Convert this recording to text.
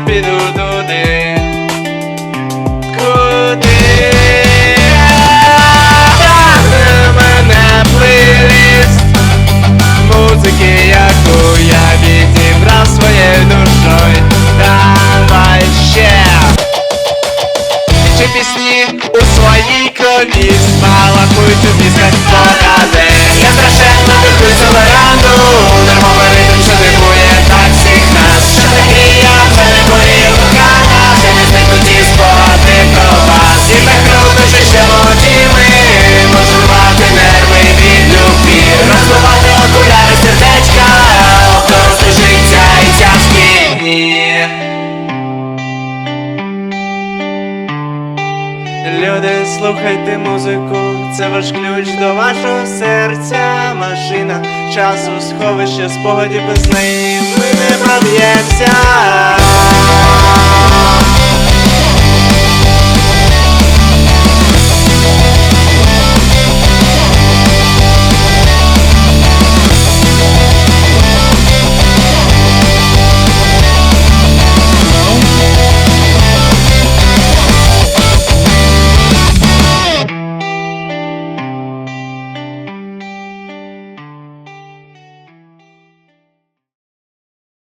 я піду туди, куди? Тягне мене плейліст музики, яку я відібрав своєю душою. Давай ще. Чи пісні у своїй крові? Спалахують у після Люди, слухайте музику, це ваш ключ до вашого серця, машина часу, сховище, спогадів без неї ми не проб'ємося.